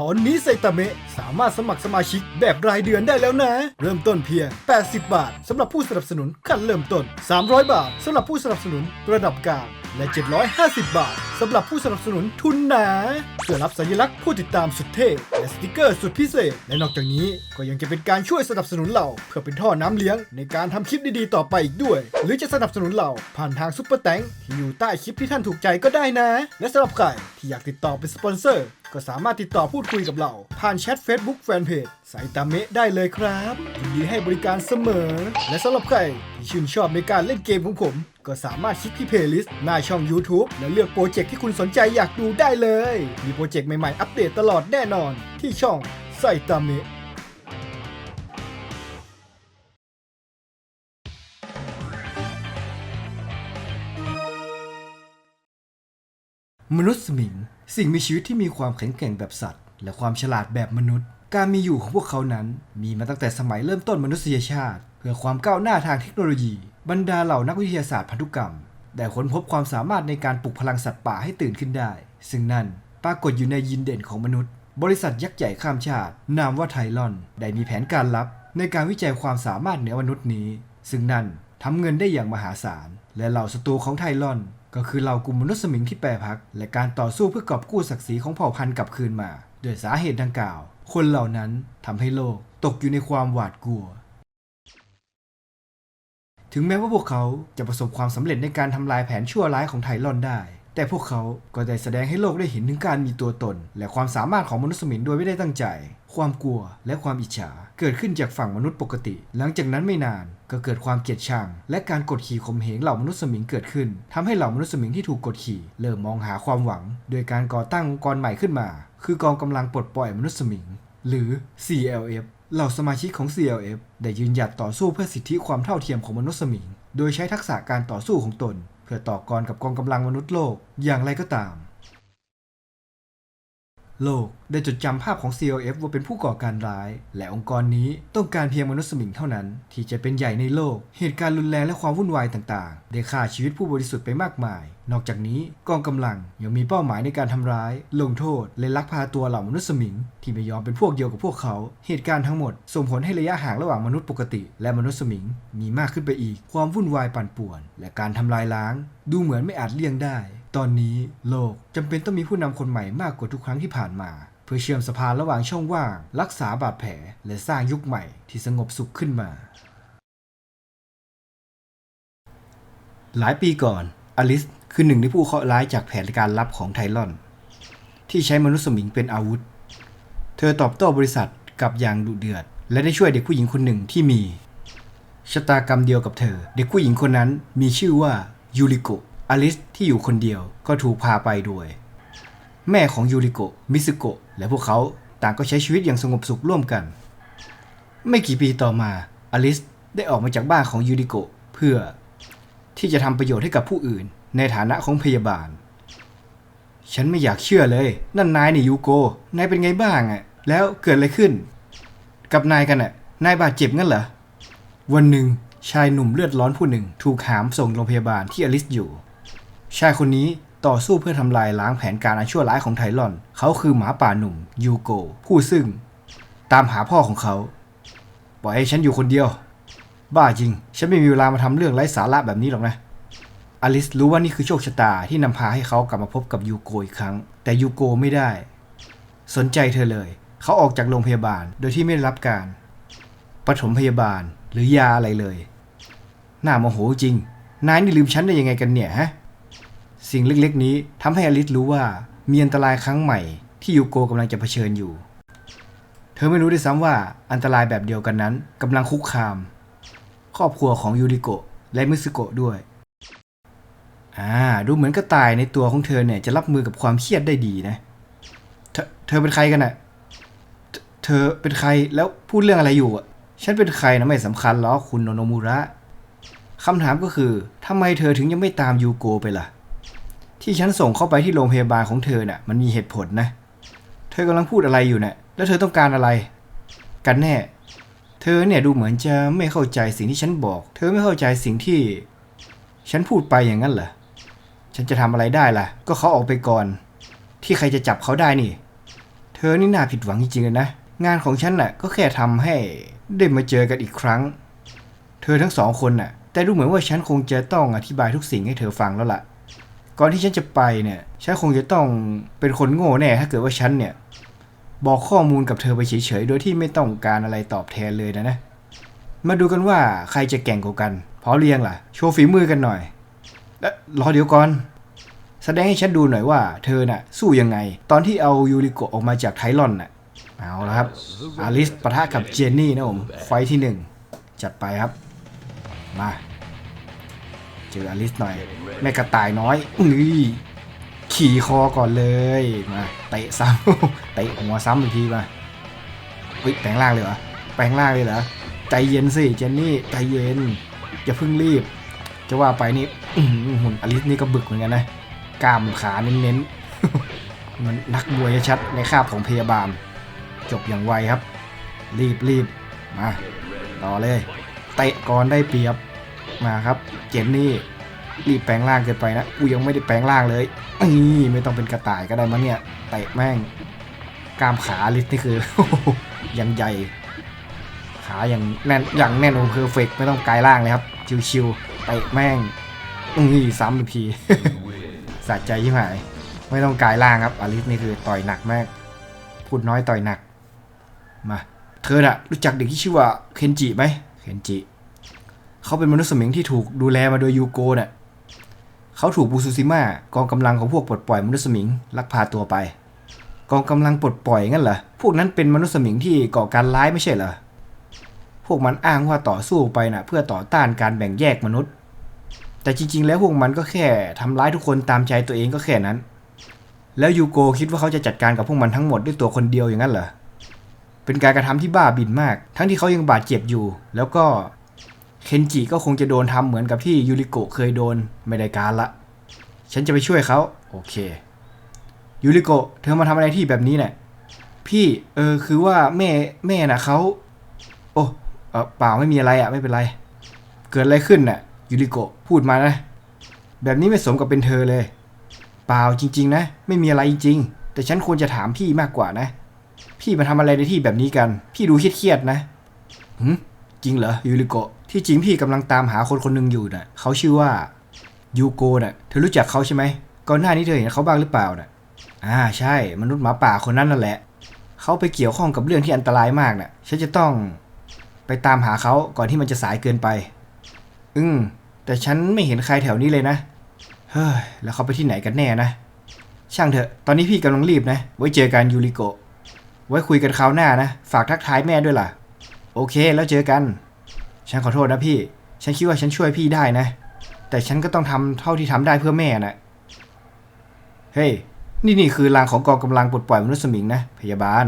ตอนนี้ไซตามะสามารถสมัครสมาชิกแบบรายเดือนได้แล้วนะ เริ่มต้นเพียง 80 บาทสำหรับผู้สนับสนุนขั้นเริ่มต้น 300 บาทสำหรับผู้สนับสนุนระดับกลางและ 750 บาทสำหรับผู้สนับสนุนทุนหนาเพื่อรับสัญลักษณ์ผู้ติดตามสุดเท่และสติกเกอร์สุดพิเศษ และนอกจากนี้ก็ยังจะเป็นการช่วยสนับสนุนเราเพื่อเป็นท่อน้ำเลี้ยงในการทำคลิปดีๆต่อไปอีกด้วย หรือจะสนับสนุนเราผ่านทางซุปเปอร์แตงที่อยู่ใต้คลิปที่ท่านถูกใจก็ได้นะ และสำหรับใครที่อยากติดต่อเป็นสปอนเซอร์ ก็สามารถติดต่อพูดคุยกับเรา ผ่านแชท Facebook Fanpage สายตาเมะได้เลยครับยินดีให้บริการเสมอ และสำหรับใครที่ชื่นชอบในการเล่นเกมของผม ก็สามารถคลิกที่เพลย์ลิสต์หน้าช่อง YouTube และเลือกโปรเจกต์ที่คุณสนใจอยากดูได้เลย มีโปรเจกต์ใหม่ๆ อัปเดตตลอดแน่นอน ที่ช่องไซตาเมะ มนุษย์สมิง สิ่งมีชีวิตที่มีความแข็งแกร่งแบบสัตว์ และความฉลาดแบบมนุษย์ การมีอยู่ของพวกเขานั้น มีมาตั้งแต่สมัยเริ่มต้นมนุษยชาติ เพื่อความก้าวหน้าทางเทคโนโลยี บรรดาเหล่านักวิทยาศาสตร์พันธุกรรม ได้ค้นพบความสามารถในการปลุกพลังสัตว์ป่าให้ตื่นขึ้นได้ ซึ่งนั่นปรากฏอยู่ในยินเด่นของมนุษย์ บริษัทยักษ์ใหญ่ข้ามชาติ นามว่าไทลอน ได้มีแผนการลับ ในการวิจัยความสามารถเหนือมนุษย์นี้ ซึ่งนั่นทำเงินได้อย่างมหาศาล และเหล่าศัตรูของไทลอน ก็คือเหล่ากลุ่มมนุษย์สมิงที่แปรพัก และการต่อสู้เพื่อกอบกู้ศักดิ์ศรีของเผ่าพันธุ์กลับคืนมาด้วยสาเหตุดังกล่าว คนเหล่านั้นทำให้โลกตกอยู่ในความหวาดกลัว ถึงแม้ว่าพวกเขาจะประสบความสำเร็จในการทำลายแผนชั่วร้ายของไทลอนได้ แต่พวกเขาก็ได้แสดงให้โลกได้เห็นถึงการมีตัวตน และความสามารถของมนุษย์สมิงโดยไม่ได้ตั้งใจ ความกลัวและความอิจฉา เกิดขึ้นจากฝั่งมนุษย์ปกติ หลังจากนั้นไม่นานก็เกิดความเกลียดชัง และการกดขี่ข่มเหงเหล่ามนุษย์สมิงเกิดขึ้นทำให้เหล่ามนุษย์สมิงที่ถูกกดขี่ เริ่มมองหาความหวัง โดยการก่อตั้งองค์กรใหม่ขึ้นมา คือกองกำลังปลดปล่อยมนุษย์สมิง หรือ CLF เหล่าสมาชิกของ CLF ได้ยืนหยัดต่อสู้เพื่อสิทธิความเท่าเทียมของมนุษย์สมิง โดยใช้ทักษะการต่อสู้ของตน เพื่อต่อกรกับกองกำลังมนุษย์โลกอย่างไรก็ตาม โลกได้จดจำภาพของ CLF ว่าเป็นผู้ก่อการร้าย และองค์กรนี้ต้องการเพียงมนุษย์สมิงเท่านั้น ที่จะเป็นใหญ่ในโลก เหตุการณ์รุนแรงและความวุ่นวายต่างๆ ได้ฆ่าชีวิตผู้บริสุทธิ์ไปมากมาย นอกจากนี้กองกำลังยังมีเป้าหมายในการทำร้าย ลงโทษ และลักพาตัวเหล่ามนุษย์สมิง ที่ไม่ยอมเป็นพวกเดียวกับพวกเขา เหตุการณ์ทั้งหมดส่งผลให้ระยะห่างระหว่างมนุษย์ปกติ และมนุษย์สมิง มีมากขึ้นไปอีก ความวุ่นวายปั่นป่วน และการทำลายล้าง ดูเหมือนไม่อาจเลี่ยงได้ ตอนนี้โลกจำเป็นต้องมีผู้นำคนใหม่มากกว่าทุกครั้งที่ผ่านมา เพื่อเชื่อมสะพานระหว่างช่องว่าง รักษาบาดแผลและสร้างยุคใหม่ที่สงบสุขขึ้นมา หลายปีก่อน อลิสคือหนึ่งในผู้เคราะห์ร้ายจากแผนการลับของไทลอน ที่ใช้มนุษย์สมิงเป็นอาวุธ เธอตอบโต้บริษัทกับอย่างดุเดือด และได้ช่วยเด็กผู้หญิงคนหนึ่งที่มีชะตากรรมเดียวกับเธอ เด็กผู้หญิงคนนั้นมีชื่อว่ายูริโกะ อลิสที่อยู่คนเดียวก็ถูกพาไปด้วย แม่ของยูริโกะมิซึโกะและพวกเขาต่างก็ใช้ชีวิตอย่างสงบสุขร่วมกัน ไม่กี่ปีต่อมาอลิสได้ออกมาจากบ้านของยูริโกะเพื่อที่จะทำประโยชน์ให้กับผู้อื่น ในฐานะของพยาบาล ฉันไม่อยากเชื่อเลย นั่นนายนี่ยูโกนายเป็นไงบ้างอะแล้วเกิดอะไรขึ้น กับนายกันอะ นายบาดเจ็บงั้นเหรอ วันหนึ่งชายหนุ่มเลือดร้อนผู้หนึ่งถูกหามส่งโรงพยาบาลที่อลิสอยู่ ชายคนนี้ต่อสู้เพื่อทำลายล้างแผนการอันชั่วร้ายของไทลอน เขาคือหมาป่าหนุ่มยูโก ผู้ซึ่ง ตามหาพ่อของเขาปล่อยให้ฉันอยู่คนเดียว บ้าจริง ฉันไม่มีเวลามาทำเรื่องไร้สาระแบบนี้หรอกนะอลิสรู้ว่านี่คือโชคชะตาที่นำพาให้เขากลับมาพบกับยูโกอีกครั้ง แต่ยูโกไม่ได้ สนใจเธอเลย เขาออกจากโรงพยาบาลโดยที่ไม่ได้รับการปฐมพยาบาลหรือยาอะไรเลยน่าโมโหจริง นายนี่ลืมฉันได้ยังไงกันเนี่ยฮะ สิ่งเล็กๆ นี้ทำให้อลิสรู้ว่ามีอันตรายครั้งใหม่ที่ยูโกกำลังจะเผชิญอยู่ เธอไม่รู้ด้วยซ้ำว่าอันตรายแบบเดียวกันนั้นกำลังคุกคาม ครอบครัวของยูริโกะและมิซึโกะด้วย อ่า ดูเหมือนกระต่ายในตัวของเธอเนี่ยจะรับมือกับความเครียดได้ดีนะ เธอเธอเป็นใครกันน่ะเธอเธอเป็นใครแล้วพูดเรื่องอะไรอยู่อะ ฉันเป็นใครนะไม่สำคัญหรอกคุณโนโนมุระคำถามก็คือทำไมเธอถึงยังไม่ตามยูโกไปล่ะ ที่ฉันส่งเข้าไปที่โรงพยาบาลของเธอน่ะมันมีเหตุผลนะ เธอกำลังพูดอะไรอยู่น่ะแล้วเธอต้องการอะไร กันแน่ เธอเนี่ยดูเหมือนจะไม่เข้าใจสิ่งที่ฉันบอก เธอไม่เข้าใจสิ่งที่ ฉันพูดไปอย่างนั้นเหรอ ฉันจะทำอะไรได้ล่ะ ก็เขาออกไปก่อน ที่ใครจะจับเขาได้นี่ เธธอนี่น่าผิดหวังจริงๆเลยนะ งานของฉันน่ะก็แค่ทำให้ได้มาเจอกันอีกครั้ง เธอทั้งสองคนน่ะ แต่ดูเหมือนว่าฉันคงจะต้องอธิบายทุกสิ่งให้เธอฟังแล้วล่ะ ก่อนที่ฉันจะไปเนี่ย ฉันคงจะต้องเป็นคนโง่แน่ ถ้าเกิดว่าฉันเนี่ย บอกข้อมูลกับเธอไปเฉยๆ โดยที่ไม่ต้องการอะไรตอบแทนเลยนะนะ มาดูกันว่าใครจะแก่งกว่ากันพอเรียงล่ะ โชว์ฝีมือกันหน่อยและรอเดี๋ยวก่อน แสดงให้ฉันดูหน่อยว่าเธอน่ะ สู้ยังไง ตอนที่เอายูริโกะออกมาจากไทลอนน่ะ เอาละครับ อาริสปะทะกับเจนนี่นะผม ไฟที่หนึ่ง จัดไปครับ มา เจออาริสหน่อย แม่กระต่ายน้อยนี่ขี่คอก่อนเลยมาเตะซ้ำเตะหัวซ้ำอีกทีมาเฮ้ยแปลงร่างเลยเหรอแปลงร่างเลยเหรอใจเย็นสิเจนนี่ใจเย็นอย่าเพิ่งรีบ จะว่าไปนี่อื้อหือหุ่นอลิสนี่ก็บึกเหมือนกันนะกล้ามขาเน้นๆมันนักมวยชัดในคาบของพยาบาล จบอย่างไวครับ รีบรีบมาต่อเลยเตะก่อนได้เปรียบ มาครับ เจนนี่รีบแปลงร่างเกินไปนะกูยังไม่ได้แปลงร่างเลยนี่ไม่ต้องเป็นกระต่ายก็ได้มั้งเนี่ยเตะแม่งก้ามขาลิสนี่คือยังใหญ่ ขาอย่างแน่นอย่างแน่นโอเพอร์เฟกไม่ต้องกลายร่างเลยครับ ชิวๆเตะแม่งนี่ซ้ำอีกทีสะใจยิ่งหาย ไม่ต้องกลายร่างครับอลิสนี่คือต่อยหนักมากพูดน้อยต่อยหนักมาเธอน่ะรู้จักเด็กที่ชื่อว่าเคนจิไหมเคนจิ เขาเป็นมนุษย์สมิงที่ถูกดูแลมาโดยยูโกะน่ะเขาถูกบูซูซิมะกองกำลังของพวกปลดปล่อยมนุษย์สมิงลักพาตัวไป กองกำลังปลดปล่อยงั้นเหรอพวกนั้นเป็นมนุษย์สมิงที่ก่อการร้ายไม่ใช่เหรอพวกมันอ้างว่าต่อสู้ไปน่ะเพื่อต่อต้านการแบ่งแยกมนุษย์ แต่จริง ๆ แล้วพวกมันก็แค่ทำร้ายทุกคนตามใจตัวเองก็แค่นั้น แล้วยูโกคิดว่าเขาจะจัดการกับพวกมันทั้งหมดด้วยตัวคนเดียวอย่างนั้นเหรอเป็นการกระทำที่บ้าบินมาก ทั้งที่เขายังบาดเจ็บอยู่ แล้วก็ เคนจิก็คงจะโดนทำเหมือนกับที่ยูริโกะเคยโดนไม่ได้การละ ฉันจะไปช่วยเขาโอเคยูริโกะเธอมาทำอะไรที่แบบนี้เนี่ยพี่เออคือว่าแม่แม่น่ะเขาโอ้เออเปล่าไม่มีอะไรอะไม่เป็นไร เกิดอะไรขึ้นน่ะยูริโกะพูดมานะ แบบนี้ไม่สมกับเป็นเธอเลย เปล่าจริง ๆ นะ ไม่มีอะไรจริง แต่ฉันควรจะถามพี่มากกว่านะ พี่มาทำอะไรในที่แบบนี้กัน พี่ดูเครียดๆนะหืมจริงเหรอยูริโกะ ที่จริงพี่กำลังตามหาคนคนหนึ่งอยู่น่ะเขาชื่อว่ายูโกะน่ะ เธอรู้จักเขาใช่ไหมก่อนหน้านี้เธอเห็นเขาบ้างหรือเปล่าน่ะ อ่าใช่ มนุษย์หมาป่าคนนั้นนั่นแหละ เขาไปเกี่ยวข้องกับเรื่องที่อันตรายมากน่ะ ฉันจะต้องไปตามหาเขาก่อนที่มันจะสายเกินไป อืมแต่ฉันไม่เห็นใครแถวนี้เลยนะ เฮ้ย แล้วเขาไปที่ไหนกันแน่นะ ช่างเถอะ ตอนนี้พี่กำลังรีบนะ ไว้เจอกันยูริโกไว้คุยกันคราวหน้านะ ฝากทักทายแม่ด้วยล่ะ โอเค แล้วเจอกัน ฉันขอโทษนะพี่ ฉันคิดว่าฉันช่วยพี่ได้นะ แต่ฉันก็ต้องทำเท่าที่ทำได้เพื่อแม่นะเฮ้ย นี่นี่คือรางของกองกำลังปลดปล่อยมนุษย์สมิงนะ พยาบาล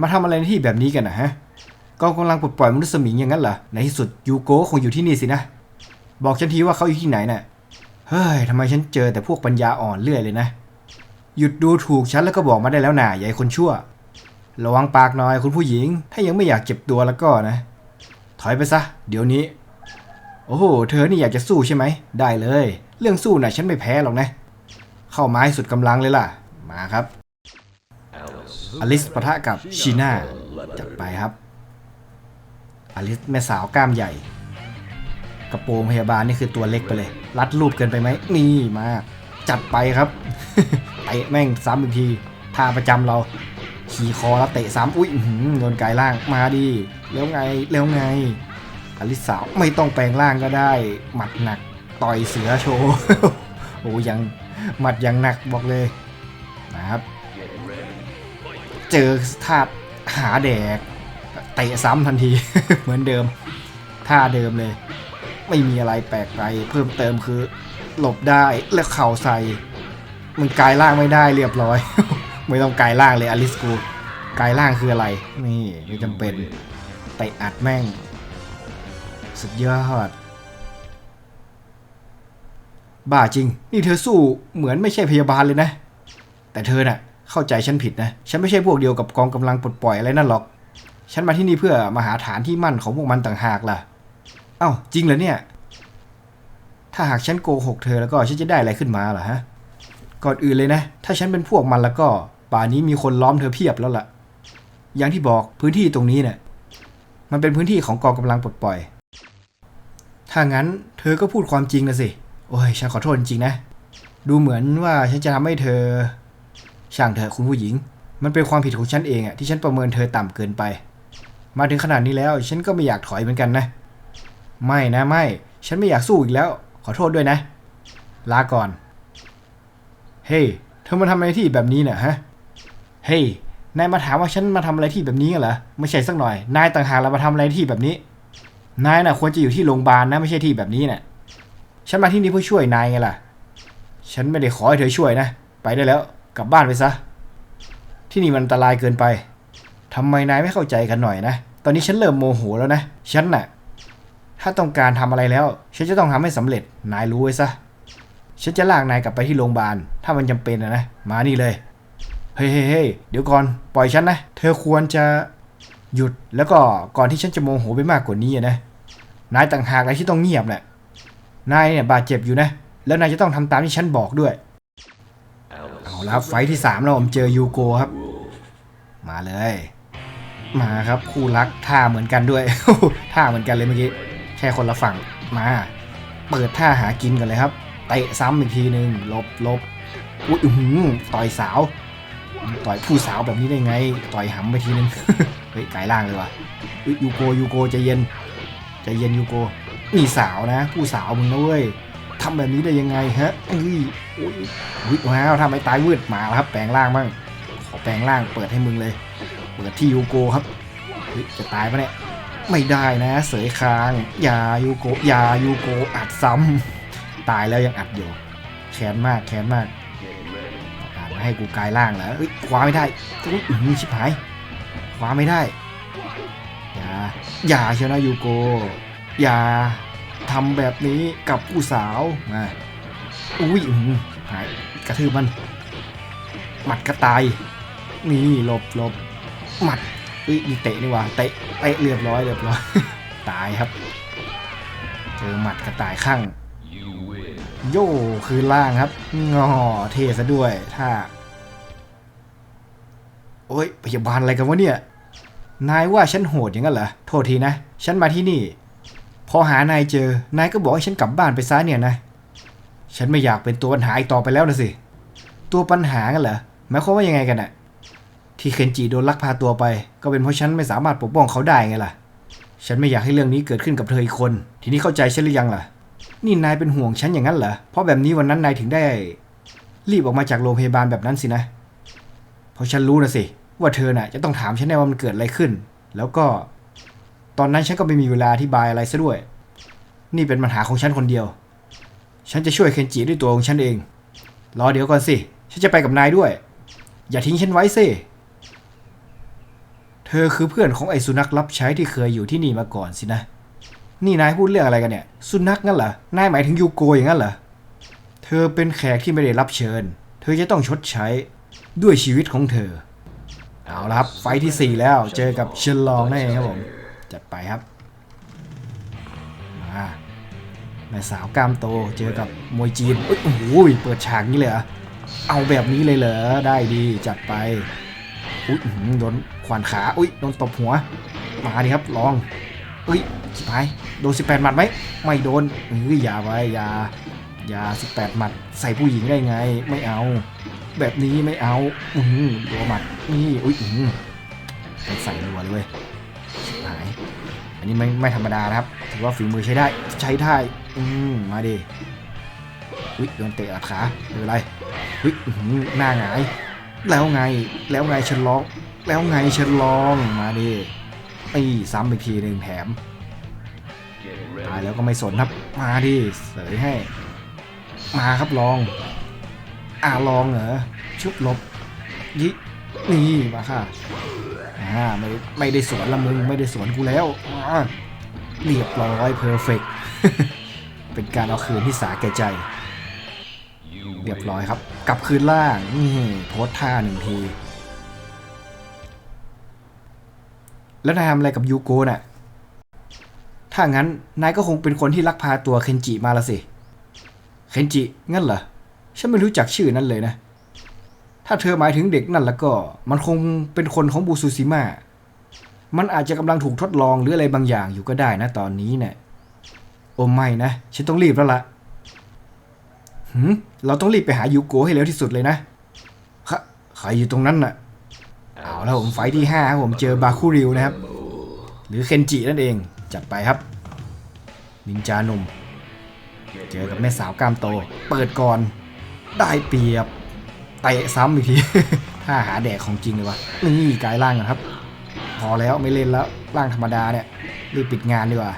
มาทำอะไรในที่แบบนี้กันนะฮะ กองกำลังปลดปล่อยมนุษย์สมิงอย่างนั้นเหรอ ในที่สุดยูโกะคงอยู่ที่นี่สินะ บอกฉันทีว่าเขาอยู่ที่ไหนน่ะ เฮ้ยทำไมฉันเจอแต่พวกปัญญาอ่อนเรื่อยเลยนะ หยุดดูถูกฉันแล้วก็บอกมาได้แล้วน่ะยายคนชั่ว ระวังปากหน่อยคุณผู้หญิง ถ้ายังไม่อยากเจ็บตัวแล้วก็นะ ถอยไปซะ เดี๋ยวนี้ โอ้โห เธอนี่อยากจะสู้ใช่ไหม ได้เลย เรื่องสู้น่ะฉันไม่แพ้หรอกนะ เข้าไม้สุดกำลังเลยล่ะ มาครับ อลิสปะทะกับชีน่า จัดไปครับ อลิสแม่สาวกล้ามใหญ่ กระโปรงพยาบาลนี่คือตัวเล็กไปเลย รัดรูปเกินไปไหม นี่มา จัดไปครับเตะแม่งซ้ำอีกทีท่าประจำเรา ขี่คอแล้วเตะซ้ำอุ้ยหือโดนกายล่างมาดีแล้วไงแล้วไงอลิสาวไม่ต้องแปลงร่างก็ได้ หมัดหนักต่อยเสือโชว์โอ้ยังหมัดยังหนักบอกเลยนะครับ เจอท่าหาแดกเตะซ้ำทันทีเหมือนเดิมท่าเดิมเลย ไม่มีอะไรแปลกไปเพิ่มเติมคือ หลบได้แล้วเข่าใส่มันกายร่างไม่ได้เรียบร้อย ไม่ต้องกายร่างเลยอลิสกูกายร่างคืออะไร นี่ไม่จำเป็นเตะอัดแม่ง สุดยอด บ้าจริง นี่เธอสู้เหมือนไม่ใช่พยาบาลเลยนะ แต่เธอน่ะ เข้าใจฉันผิดนะ ฉันไม่ใช่พวกเดียวกับกองกำลังปลดปล่อยอะไรนั่นหรอก ฉันมาที่นี่เพื่อมาหาฐานที่มั่นของพวกมันต่างหากล่ะ เอ้าจริงเหรอเนี่ย ถ้าหากฉันโกหกเธอแล้วก็ฉันจะได้อะไรขึ้นมาล่ะฮะ ก่อนอื่นเลยนะ ถ้าฉันเป็นพวกมันแล้วก็ ป่านนี้มีคนล้อมเธอเพียบแล้วล่ะ อย่างที่บอกพื้นที่ตรงนี้เนี่ย มันเป็นพื้นที่ของกองกำลังปลดปล่อย ถ้างั้นเธอก็พูดความจริงนะสิ โอ้ย ฉันขอโทษจริงนะ ดูเหมือนว่าฉันจะทำให้เธอ ช่างเถอคุณผู้หญิง มันเป็นความผิดของฉันเองอะที่ฉันประเมินเธอต่ำเกินไป มาถึงขนาดนี้แล้ว ฉันก็ไม่อยากถอยเหมือนกันนะ ไม่นะไม่ ฉันไม่อยากสู้อีกแล้ว ขอโทษด้วยนะ ลาก่อน เฮ้ยเธอมาทำอะไรที่แบบนี้เนี่ยฮะ เฮ้ยนายมาถามว่าฉันมาทำอะไรที่แบบนี้เหรอไม่ใช่สักหน่อย นายต่างหากเรามาทำอะไรที่แบบนี้ นายน่ะควรจะอยู่ที่โรงพยาบาลนะไม่ใช่ที่แบบนี้น่ะ ฉันมาที่นี่เพื่อช่วยนายไงล่ะ ฉันไม่ได้ขอให้เธอช่วยนะ ไปได้แล้ว กลับบ้านไปซะ ที่นี่มันอันตรายเกินไปทำไมนายไม่เข้าใจกันหน่อยนะ ตอนนี้ฉันเริ่มโมโหแล้วนะ ฉันน่ะ ถ้าต้องการทำอะไรแล้ว ฉันจะต้องทำให้สำเร็จ นายรู้ไว้ซะ ฉันจะลากนายกลับไปที่โรงพยาบาล ถ้ามันจำเป็นนะนะ มานี่เลยเฮ้ยเฮ้ยเฮ้ยเดี๋ยวก่อน ปล่อยฉันนะ เธอควรจะหยุด แล้วก็ก่อนที่ฉันจะโมโหไปมากกว่านี้นะ นายต่างหากอะไรที่ต้องเงียบแหละ นายเนี่ยบาดเจ็บอยู่นะ แล้วนายจะต้องทำตามที่ฉันบอกด้วย เอาละครับไฟที่สามแล้วผมเจอยูโกครับ มาเลย มาครับคู่รักท่าเหมือนกันด้วย ท่าเหมือนกันเลยเมื่อกี้ แค่คนละฝั่ง มา เปิดท่าหากินกันเลยครับ ตะซ้ำอีกทีหนึ่งลบลบอุ้ยหือต่อยสาว ต่อยผู้สาวแบบนี้ได้ไง ต่อยหำไปทีนึงเฮ้ยไกลล่างเลยว่ะยูโกยูโกใจเย็นใจเย็นยูโกนี่สาวนะ ผู้สาวมึงนะเว้ยทำแบบนี้ได้ยังไงฮะเอ้ยอุ้ยอุ้ยว้าวทำไมตายวืดมาแล้วครับ แปลงร่างบ้างขอแปลงร่างเปิดให้มึงเลย เปิดที่ยูโกครับจะตายปะเนี่ยไม่ได้นะ เสยคาง อย่ายูโกอย่ายูโกอัดซ้ำ ตายแล้วยังอัดอยู่แค้นมากแค้นมากประกาศมาให้กูกลายร่างแล้วคว้าไม่ได้อุ๊ยอื้อหือชิบหายคว้าไม่ได้ อย่า อย่าเชียวนะยูโก อย่าทำแบบนี้กับผู้สาวมาอุ้ยอื้อหือชิบหายกระทืบมัน หมัดกระต่าย นี่หลบหลบหมัดอุ้ยมีเตะนี่ว่าเตะเตะเรียบร้อยเรียบร้อย ตายครับ เจอหมัดกระต่ายข้าง โย่คือล่างครับงอเทซะด้วย ถ้า โอ้ยพยาบาลอะไรกันวะเนี่ย นายว่าฉันโหดอย่างนั้นเหรอ โทษทีนะ ฉันมาที่นี่ พอหานายเจอ นายก็บอกให้ฉันกลับบ้านไปซะเนี่ยนะ ฉันไม่อยากเป็นตัวปัญหาอีกต่อไปแล้วนะสิ ตัวปัญหากันเหรอ หมายความว่ายังไงกันอะที่เคนจิโดนลักพาตัวไป ก็เป็นเพราะฉันไม่สามารถปกป้องเขาได้ไงล่ะ ฉันไม่อยากให้เรื่องนี้เกิดขึ้นกับเธออีกคน ทีนี้เข้าใจฉันหรือยังล่ะ นี่นายเป็นห่วงฉันอย่างนั้นเหรอ เพราะแบบนี้วันนั้นนายถึงได้ รีบออกมาจากโรงพยาบาลแบบนั้นสินะ เพราะฉันรู้นะสิ ว่าเธอน่ะ จะต้องถามฉันแน่ว่ามันเกิดอะไรขึ้น แล้วก็ ตอนนั้นฉันก็ไม่มีเวลาอธิบายอะไรซะด้วย นี่เป็นปัญหาของฉันคนเดียว ฉันจะช่วยเคนจิด้วยตัวของฉันเอง รอเดี๋ยวก่อนสิ ฉันจะไปกับนายด้วย อย่าทิ้งฉันไว้สิเธอคือเพื่อนของไอ้สุนัขรับใช้ที่เคยอยู่ที่นี่มาก่อนสินะ นี่นายพูดเรื่องอะไรกันเนี่ย สุนัขงั้นเหรอ นายหมายถึงยูโกอย่างนั้นเหรอ เธอเป็นแขกที่ไม่ได้รับเชิญ เธอจะต้องชดใช้ด้วยชีวิตของเธอ เอาละครับ ไฟที่ 4 แล้ว เจอกับเชนลองนั่นเองครับผม จัดไปครับ มาแม่สาวกล้ามโต เจอกับมวยจีนโอ้โหเปิดฉากนี้เลยเหรอ เอาแบบนี้เลยเหรอ ได้ดีจัดไป อุ้ยโดนขวานขา อุ้ยโดนตบหัว มาดิครับลอง อุ้ย ชิบหายโดน18หมัดไหมไม่โดนเอ้ยอย่าไว้อย่าอย่า18หมัดใส่ผู้หญิงได้ไง ไม่เอา แบบนี้ไม่เอา อือหือรัวหมัดนี่อุ้ยอือใส่รัวเลยเว้ยชิหาย อันนี้ไม่ไม่ธรรมดานะครับ ถือว่าฝีมือใช้ได้ใช้ได้อืมมาดิอุ้ยโดนเตะอัดขาไม่เป็นไรอุ้ยอื้อหือหน้าหงายแล้วไงแล้วไงฉันร้อง แล้วไงฉันร้องมาดิไอ้ซ้ำอีกทีหนึ่งแถม ตายแล้วก็ไม่สนครับ มาดิเสยให้ มาครับลอง อ่าลองเหรอ ชุบลบยินี่มาค่ะอ่าไม่ไม่ได้สวนละมึง ไม่ได้สวนกูแล้วอ่าเรียบร้อยเพอร์เฟกเป็นการเอาคืนที่สาแก่ใจ เรียบร้อยครับ กลับคืนล่างนี่โพสท่าหนึ่งที แล้วนายทำอะไรกับยูโกน่ะ ถ้างั้นนายก็คงเป็นคนที่ลักพาตัวเคนจิมาละสิ เคนจิ งั้นเหรอ ฉันไม่รู้จักชื่อนั้นเลยนะ ถ้าเธอหมายถึงเด็กนั่นแล้วก็ มันคงเป็นคนของบูซูซิมะมันอาจจะกำลังถูกทดลองหรืออะไรบางอย่างอยู่ก็ได้นะตอนนี้เนี่ย โอ้ไม่นะ ฉันต้องรีบแล้วล่ะหืมเราต้องรีบไปหายูโกให้เร็วที่สุดเลยนะคะใครอยู่ตรงนั้นน่ะ เอาแล้วผมไฟท์ที่5ครับผมเจอบาคุริวนะครับ หรือเคนจินั่นเอง จัดไปครับ นินจาหนุ่ม เจอกับแม่สาวกล้ามโต เปิดก่อน ได้เปรียบเตะซ้ำอีกทีถ้าหาแดกของจริงเลยวะนี่กายล่างกันครับ พอแล้วไม่เล่นแล้วร่างธรรมดาเนี่ยรีบปิดงานดีกว่า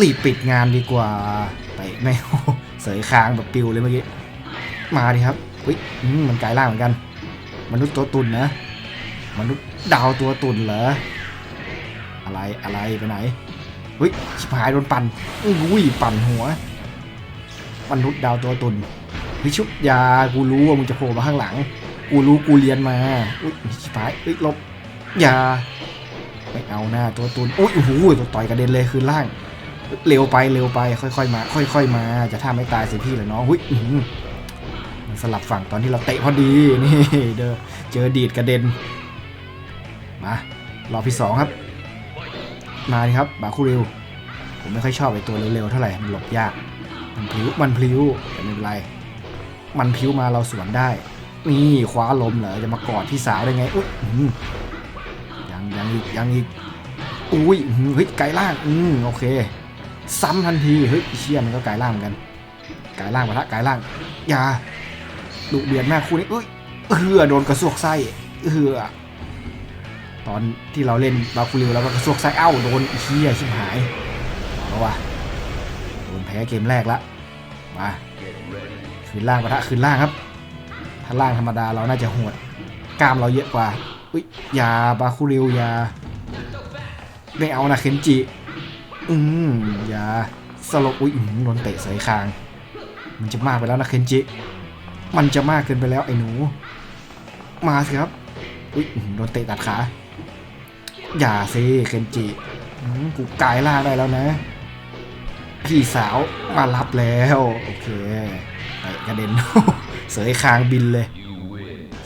รีบปิดงานดีกว่าเตะไม่เสยคางแบบปิวเลยเมื่อกี้มาดิครับอุ้ยอืมมันกายล่างเหมือนกัน มนุษย์ตัวตุนนะ มนุษย์ดาวตัวตุนเหรอ อะไรอะไรไปไหนเฮ้ยชิบหายโดนปั่นอุ้ยปั่นหัวมนุษย์ดาวตัวตนเฮ้ยชุบยากูรู้ว่ามึงจะโผล่มาข้างหลัง กูรู้กูเรียนมาอุ้ยชิบหายเฮ้ยลบยาไม่เอาหน้าตัวตุนอุ้ยโอ้โหตัวต่อยกระเด็นเลยคืนล่าง เร็วไปเร็วไป ค่อยๆมา ค่อย ๆ มา จะท่าไม่ตายสิพี่เหรอน้องหุ้ยสลับฝั่งตอนที่เราเตะพอดีนี่เด้อเจอดีดกระเด็นมารอบที่สองครับ มาครับบาคูริวผมไม่ค่อยชอบไอตัวเร็วๆเท่าไหร่มันหลบยาก มันพลิ้วมันพลิ้วแต่ไม่เป็นไร มันพลิ้วมาเราสวนได้ นี่คว้าลมเหรอจะมากอดพี่สาวได้ไงอุ้ยยังยังอีกยังอีกอุ้ยเฮ้ยไกลล่างอืมโอเค ซ้ำทันทีเฮ้ยเชี่ยมันก็ไกลล่างเหมือนกันไกลล่างปะทะไกลล่างอย่าดุเดือดมากคู่นี้เอ้ยเอือโดนกระซวกไส้เอือ ตอนที่เราเล่นบาคูริวแล้วก็กระซวกไส้เอ้าโดนเชี่ยชิบหายเอาวะโดนแพ้เกมแรกละมาคืนล่างปะทะคืนล่างครับ ถ้าล่างธรรมดาเราน่าจะหดกล้ามเราเยอะกว่าอุ้ยอยาบาคูริวอยาไม่เอานะเคนจิ อืมอย่าสลบอุ้ยอื้อหือโดนเตะเสยคาง มันจะมากไปแล้วนะเคนจิ มันจะมากเกินไปแล้วไอ้หนู มาสิครับอุ้ยโดนเตะตัดขา อย่าสิเคนจิกูกลายล่างได้แล้วนะ พี่สาวมารับแล้ว โอเคเตะกระเด็นเสยคางบินเลย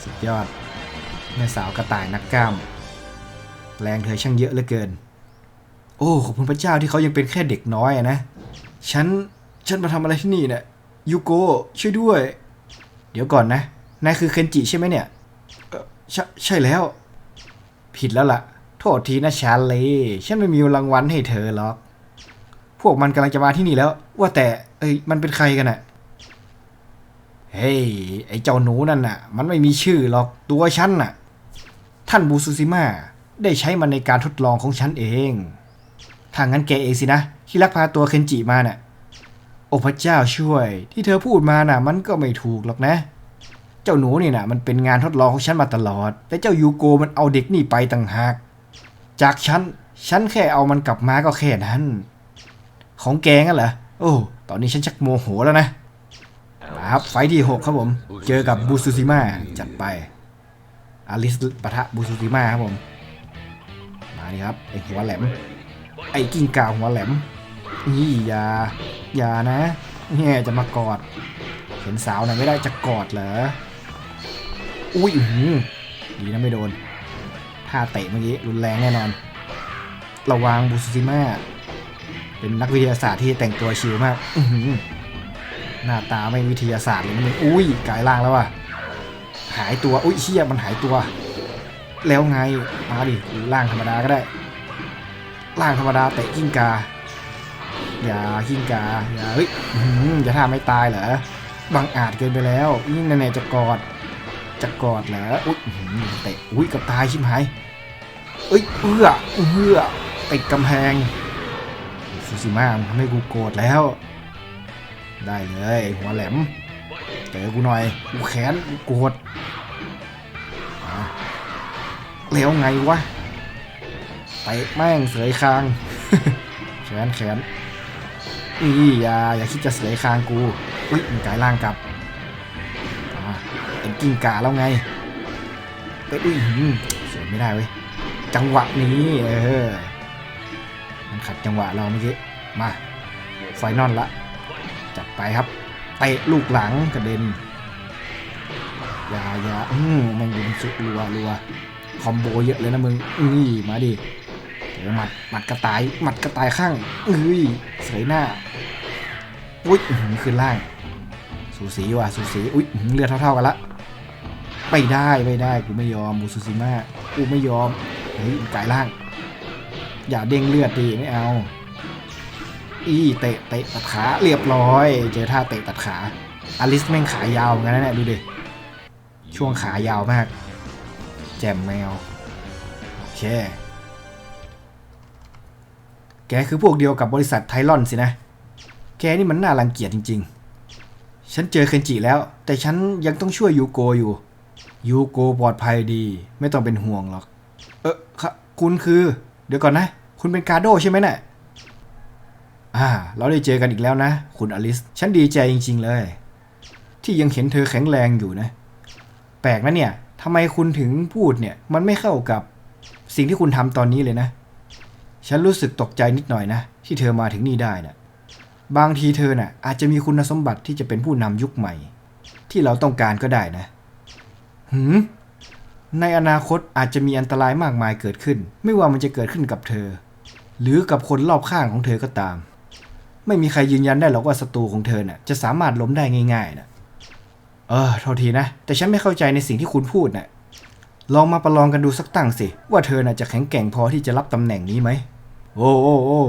สุดยอดแม่สาวกระต่ายนักกล้าม แรงเธอช่างเยอะเหลือเกิน โอ้ขอบคุณพระเจ้าที่เขายังเป็นแค่เด็กน้อยนะ ฉัน ฉันมาทำอะไรที่นี่เนี่ยยูโกช่วยด้วย เดี๋ยวก่อนนะนายคือเคนจิใช่ไหมเนี่ยใช่ใช่แล้ว ผิดแล้วล่ะ โทษทีนะชาเลฉันไม่มีรางวัลให้เธอหรอก พวกมันกำลังจะมาที่นี่แล้ว ว่าแต่ เอ้ย มันเป็นใครกันน่ะเฮ้ย ไอ้เจ้าหนูนั่นน่ะ มันไม่มีชื่อหรอก ตัวฉันน่ะ ท่านบูซูซิมะได้ใช้มันในการทดลองของฉันเอง ถ้างั้นแกเองสินะ ที่ลักพาตัวเคนจิมาน่ะ โอ้พระเจ้าช่วย ที่เธอพูดมาน่ะ มันก็ไม่ถูกหรอกนะ เจ้าหนูนี่น่ะ มันเป็นงานทดลองของฉันมาตลอด แต่เจ้ายูโกมันเอาเด็กนี่ไปต่างหาก จากฉัน ฉันแค่เอามันกลับมาก็แค่นั้น ของแกงั้นเหรอ โอ้ ตอนนี้ฉันชักโมโหแล้วนะมาครับ ไฟที่ 6 ครับผม เจอกับบูซูซิมะจัดไปอาริสปะทะบูซูซิมะครับผม มาดิครับ ไอหัวแหลม ไอกิ้งก่าหัวแหลม นี่อย่าอย่านะเนี่ยจะมากอด เห็นสาวไหนไม่ได้จะกอดเหรอ อุ้ยหือดีนะไม่โดน ท่าเตะเมื่อกี้รุนแรงแน่นอน ระวังบูซูซิมาเป็นนักวิทยาศาสตร์ที่แต่งตัวชิลมากหน้าตาไม่วิทยาศาสตร์เลยมันอุ้ยกลายร่างแล้วว่ะหายตัวอุ้ยเชี่ยมันหายตัว แล้วไงมาดิร่างธรรมดาก็ได้ร่างธรรมดาเตะกิ้งกาอย่ากิ้งกาอย่าเฮ้ยจะท่าไม่ตายเหรอบังอาจเกินไปแล้วนี่แน่จะกอด จะกอดเหรออุ้ยเตะอุ้ยกับตายชิบหายเอ้ยเอื้อเอื้อติดกำแพงซูซิมาทำให้กูโกรธแล้ว ได้เลยหัวแหลมเจอกูหน่อยกูแค้นกูโกรธแล้วไงวะไปแม่งเสยคางแขนแขนนี่อย่าอย่าคิดจะเสยคางกูอุ้ยมันกลายร่างกลับ กิ้งกาแล้วไงไปอุ้ยหืมสวนไม่ได้เว้ย จังหวะนี้เออมันขัดจังหวะเราเมื่อกี้ มาไฟนอลละจัดไปครับเตะลูกหลังกระเด็นอย่าอย่าอืมมันยิงสุดรัวรัวคอมโบเยอะเลยนะมึงนี่มาดิหมัดหมัดกระต่ายหมัดกระต่ายข้างเอ้ยเสยหน้าอุ้ยขึ้นล่าง สูสีว่ะสูสีอุ้ยเลือดเท่าๆกันละ ไม่ได้ไม่ได้กูไม่ยอมบูซูซิมากูไม่ยอมเฮ้ยกายล่าง อย่าเด้งเลือดดีไม่เอา อีเตะเตะตัดขาเรียบร้อย เจอท่าเตะตัดขาอลิสแม่งขายาวเหมือนกันนะเนี่ยดูดิช่วงขายาวมาก แจมแมวโอเคแกคือพวกเดียวกับบริษัทไทลอนสินะ แกนี่มันน่ารังเกียจจริง ๆ ฉันเจอเคนจิแล้ว แต่ฉันยังต้องช่วยยูโกอยู่ ยูโกปลอดภัยดี ไม่ต้องเป็นห่วงหรอก เออค่ะคุณคือ เดี๋ยวก่อนนะ คุณเป็นกาโดใช่ไหมเนี่ยอ่า เราได้เจอกันอีกแล้วนะ คุณอลิส ฉันดีใจจริง ๆ เลย ที่ยังเห็นเธอแข็งแรงอยู่นะ แปลกนะเนี่ยทำไมคุณถึงพูดเนี่ย มันไม่เข้ากับสิ่งที่คุณทำตอนนี้เลยนะ ฉันรู้สึกตกใจนิดหน่อยนะ ที่เธอมาถึงนี่ได้นะบางทีเธอน่ะอาจจะมีคุณสมบัติที่จะเป็นผู้นำยุคใหม่ ที่เราต้องการก็ได้นะ หืมในอนาคตอาจจะมีอันตรายมากมายเกิดขึ้น ไม่ว่ามันจะเกิดขึ้นกับเธอ หรือกับคนรอบข้างของเธอก็ตาม ไม่มีใครยืนยันได้หรอกว่าศัตรูของเธอน่ะจะสามารถล้มได้ง่ายๆนะเออโทษทีนะ แต่ฉันไม่เข้าใจในสิ่งที่คุณพูดน่ะลองมาประลองกันดูสักตั้งสิ ว่าเธอน่ะจะแข็งแกร่งพอที่จะรับตำแหน่งนี้ไหม โอ้โอ้โอ้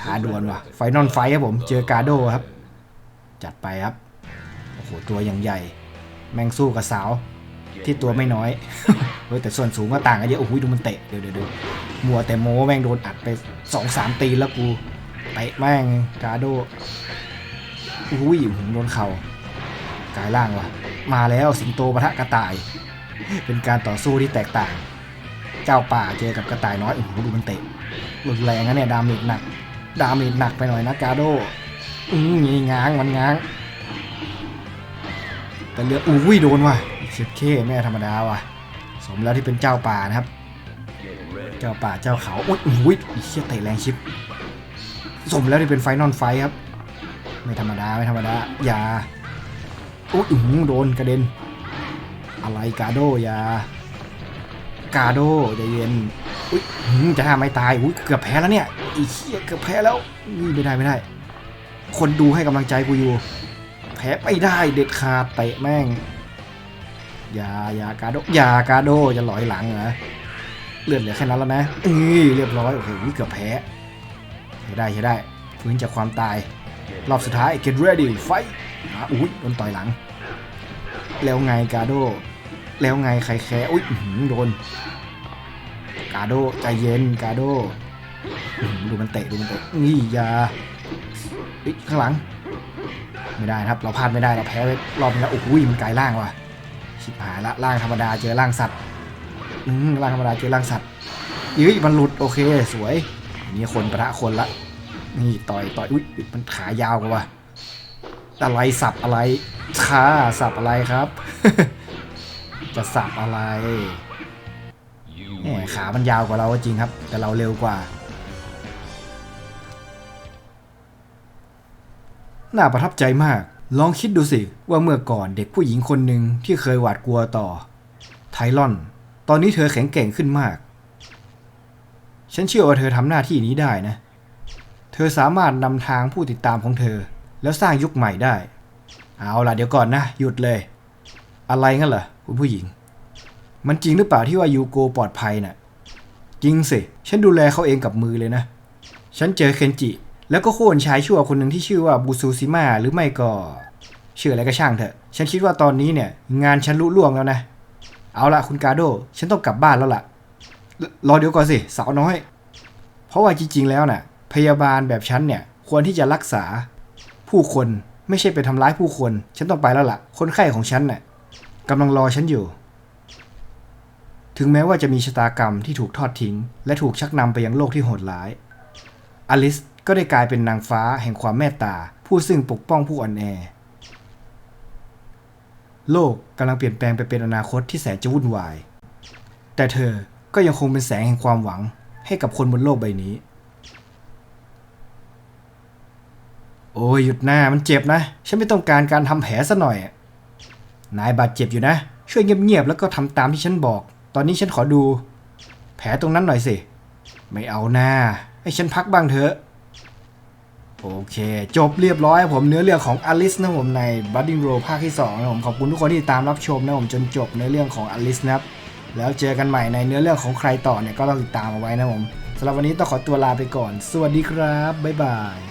ท้าดวลว่ะ ไฟนอลไฟครับผม เจอกาโดครับ จัดไปครับ โอ้โห ตัวอย่างใหญ่ แม่งสู้กับสาว ที่ตัวไม่น้อย เฮ้ยแต่ส่วนสูงก็ต่างกันเยอะโอ้โหดูมันเตะเดี๋ยวเดี๋ยวเดี๋ยวมัวแต่โม้แม่งโดนอัดไปสองสามตีนแล้วกูเตะแม่งกาโดอุ้ยผมโดนเข่ากายล่างว่ะ มาแล้วสิงโตปะทะกระต่าย เป็นการต่อสู้ที่แตกต่าง เจ้าป่าเจอกับกระต่ายน้อยโอ้โหดูมันเตะรุนแรงนะเนี่ยดาเมจหนัก ดาเมจหนักไปหน่อยนะกาโดอืมงี้ง้างมันง้าง แต่เรืออุ้ยโดนว่ะเช็ดเข้แม่ธรรมดาว่ะ สมแล้วที่เป็นเจ้าป่านะครับ เจ้าป่าเจ้าเขาอุ้ยอุ้ยเชี่ยเตะแรงชิป สมแล้วที่เป็นไฟนอลไฟครับ ไม่ธรรมดาไม่ธรรมดาอย่าอุ้ยโดนกระเด็น อะไรกาโดอย่ากาโดใจเย็นอุ้ยจะทำไม่ตายอุ้ยเกือบแพ้แล้วเนี่ยอีเชี่ยเกือบแพ้แล้วนี่ไม่ได้ไม่ได้ คนดูให้กำลังใจกูอยู่ แพ้ไม่ได้เด็ดขาดเตะแม่งอย่าอย่ากาโดอย่ากาโดจะลอยหลังเหรอเลือดเหลือแค่นั้นแล้วนะนี่เรียบร้อยโอ้โหเกือบแพ้ใช้ได้ใช้ได้ฟื้นจากความตาย รอบสุดท้าย get ready fight อะอุ้ยโดนต่อยหลัง แล้วไงกาโด แล้วไงใครแค่อุ้ยโดน กาโดใจเย็นกาโด้ดูมันเตะดูมันเตะนี่อย่าข้างหลัง ไม่ได้ครับ เราพลาดไม่ได้เราแพ้ไปรอบนี้แล้วโอ้โหมันกลายร่างว่ะชิบหายละร่างธรรมดาเจอร่างสัตว์อืมร่างธรรมดาเจอร่างสัตว์เฮ้ยมันหลุดโอเคสวยอันนี่คนประทะคนละนี่ต่อยต่อยอุ้ยมันขายาวกว่าอะไรสับอะไรขาสับอะไรครับ จะสับอะไรแหมขามันยาวกว่าเราจริงครับ แต่เราเร็วกว่า น่าประทับใจมาก ลองคิดดูสิว่าเมื่อก่อนเด็กผู้หญิงคนหนึ่งที่เคยหวาดกลัวต่อ ไทลอน ตอนนี้เธอแข็งแกร่งขึ้นมาก ฉันเชื่อว่าเธอทำหน้าที่นี้ได้นะ เธอสามารถนำทางผู้ติดตามของเธอ แล้วสร้างยุคใหม่ได้ เอาล่ะเดี๋ยวก่อนนะ หยุดเลย อะไรงั้นเหรอคุณผู้หญิง มันจริงหรือเปล่าที่ว่ายูโกปลอดภัยน่ะจริงสิ ฉันดูแลเขาเองกับมือเลยนะ ฉันเจอเคนจิ แล้วก็โค่นชายชั่วคนหนึ่งที่ชื่อว่าบูซูซิมะหรือไม่ก็ชื่ออะไรก็ช่างเถอะ ฉันคิดว่าตอนนี้เนี่ย งานฉันลุล่วงแล้วนะ เอาละคุณกาโด ฉันต้องกลับบ้านแล้วล่ะ รอเดี๋ยวก่อนสิ สาวน้อย เพราะว่าจริง ๆ แล้วน่ะ พยาบาลแบบฉันเนี่ย ควรที่จะรักษา ผู้คนไม่ใช่ไปทำร้ายผู้คน ฉันต้องไปแล้วล่ะ คนไข้ของฉันน่ะกำลังรอฉันอยู่ ถึงแม้ว่าจะมีชะตากรรมที่ถูกทอดทิ้ง และถูกชักนำไปยังโลกที่โหดร้ายอลิสก็ได้กลายเป็นนางฟ้าแห่งความเมตตา ผู้ซึ่งปกป้องผู้อ่อนแอ โลกกำลังเปลี่ยนแปลงไปเป็นอนาคตที่แสนจะวุ่นวาย แต่เธอก็ยังคงเป็นแสงแห่งความหวังให้กับคนบนโลกใบนี้ โอ้ยหยุดหน้ามันเจ็บนะ ฉันไม่ต้องการการทำแผลซะหน่อย นายบาดเจ็บอยู่นะ ช่วยเงียบๆแล้วก็ทำตามที่ฉันบอก ตอนนี้ฉันขอดู แผลตรงนั้นหน่อยสิ ไม่เอาหน้า ให้ฉันพักบ้างเถอะ โอเค จบเรียบร้อยครับผมเนื้อเรื่องของอลิสนะผมในบัตติงโรภาคที่2นะผมขอบคุณทุกคนที่ตามรับชมนะผมจนจบเนื้อเรื่องของอลิสนะครับแล้วเจอกันใหม่ในเนื้อเรื่องของใครต่อเนี่ยก็ต้องติดตามเอาไว้นะผมสำหรับวันนี้ต้องขอตัวลาไปก่อน สวัสดีครับบ๊ายบาย